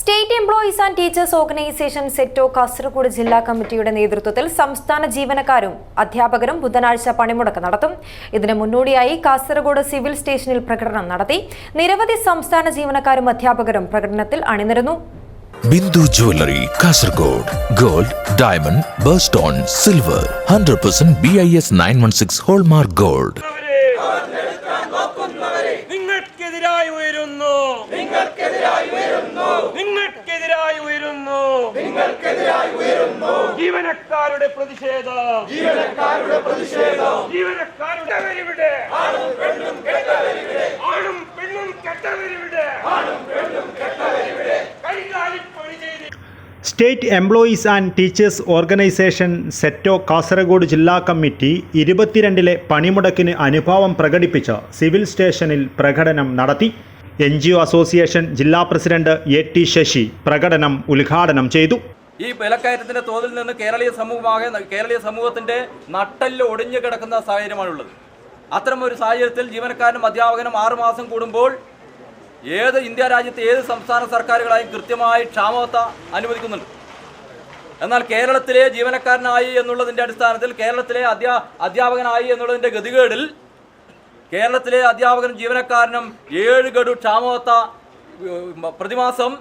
State employees and teachers organisation SETO Kasaragod ജില്ലാ കമ്മിറ്റിയുടെ നേതൃത്വത്തിൽ സംസ്ഥാന ജീവനക്കാരും അധ്യാപകരും ബുധനാഴ്ച പണിമുടക്ക് നടത്തും. ഇതിന് മുന്നോടിയായി കാസർഗോഡ് സിവിൽ സ്റ്റേഷനിൽ പ്രകടനം നടത്തി. നിരവധി സംസ്ഥാന ജീവനക്കാരും അധ്യാപകരും പ്രകടനത്തിൽ അണിനിരുന്നു. Bindu jewellery Kasaragod gold diamond birthstone silver hundred percent B I S nine one six hallmark gold നിങ്ങൾക്കെതിരായി ഉയരുന്നു. നിങ്ങൾക്കെതിരായി ഉയരുന്നു നിങ്ങൾക്കെതിരായി ഉയരുന്നു നിങ്ങൾക്കെതിരായി ഉയരുന്നു ജീവനക്കാരുടെ പ്രതിഷേധം. ജീവനക്കാരുടെ പ്രതിഷേധം. ജീവനക്കാരുടെ വരിവിടെ ആണും പെണ്ണും കെട്ടവരിവിടെ. ആണും പെണ്ണും കെട്ടവരിവിടെ. ആണും പെണ്ണും കെട്ടവരിവിടെ. കൈകാലിപ്പണി ചെയ്ത് state employees and teachers organisation SETO Kasaragod ജില്ലാ കമ്മിറ്റി ഇരുപത്തിരണ്ടിലെ പണിമുടക്കിന് അനുഭാവം പ്രകടിപ്പിച്ച് സിവിൽ സ്റ്റേഷനിൽ പ്രകടനം നടത്തി. എൻ ജി ഒ അസോസിയേഷൻ ജില്ലാ പ്രസിഡന്റ് എ ടി ശശി പ്രകടനം ഉദ്ഘാടനം ചെയ്തു. ഈ വിലക്കയറ്റത്തിന്റെ തോതിൽ നിന്ന് കേരളീയ സമൂഹമാകെ കേരളീയ സമൂഹത്തിന്റെ നട്ടെല്ല് ഒടിഞ്ഞു കിടക്കുന്ന സാഹചര്യമാണുള്ളത്. അത്തരം ഒരു സാഹചര്യത്തിൽ ജീവനക്കാരനും അധ്യാപകനും ആറുമാസം കൂടുമ്പോൾ ഏത് ഇന്ത്യ രാജ്യത്തെ ഏത് സംസ്ഥാന സർക്കാരുകളായും കൃത്യമായി ക്ഷാമവത്ത അനുവദിക്കുന്നുണ്ട്. എന്നാൽ കേരളത്തിലെ ജീവനക്കാരനായി എന്നുള്ളതിന്റെ അടിസ്ഥാനത്തിൽ കേരളത്തിലെ അധ്യാ അധ്യാപകനായി എന്നുള്ളതിന്റെ ഗതികേടിൽ കേരളത്തിലെ അധ്യാപകനും ജീവനക്കാരനും ഏഴ് ഗഡു ക്ഷാമവത്ത പ്രതിമാസം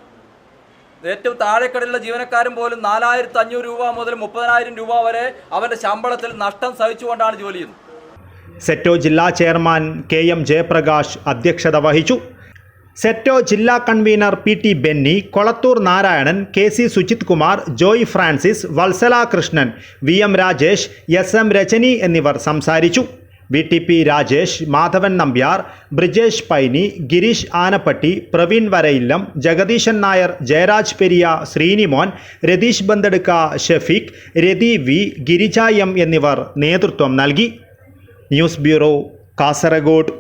ഏറ്റവും താഴെക്കടലുള്ള ജീവനക്കാരൻ പോലും നാലായിരത്തി അഞ്ഞൂറ് രൂപ മുതൽ മുപ്പതിനായിരം രൂപ വരെ അവരുടെ ശമ്പളത്തിൽ നഷ്ടം സഹിച്ചുകൊണ്ടാണ് ജോലി ചെയ്യുന്നത്. സെറ്റോ ജില്ലാ ചെയർമാൻ കെ എം ജയപ്രകാശ് അധ്യക്ഷത വഹിച്ചു. സെറ്റോ ജില്ലാ convener P T Benny Kolathur Narayanan K C Sujith Kumar Joy Francis Valsala Krishnan V M Rajesh S M Rachani എന്നിവർ സംസാരിച്ചു. V T P Rajesh Madhavan Nambiar Brijesh Paini Gireesh Anappatti Praveen Varayillam Jagadeesan Nair Jayaraj Periya Sreenimon Ratheesh Banthedukka Shafeeq Rathi V Girija M എന്നിവർ നേതൃത്വം നൽകി. News bureau Kasaragod.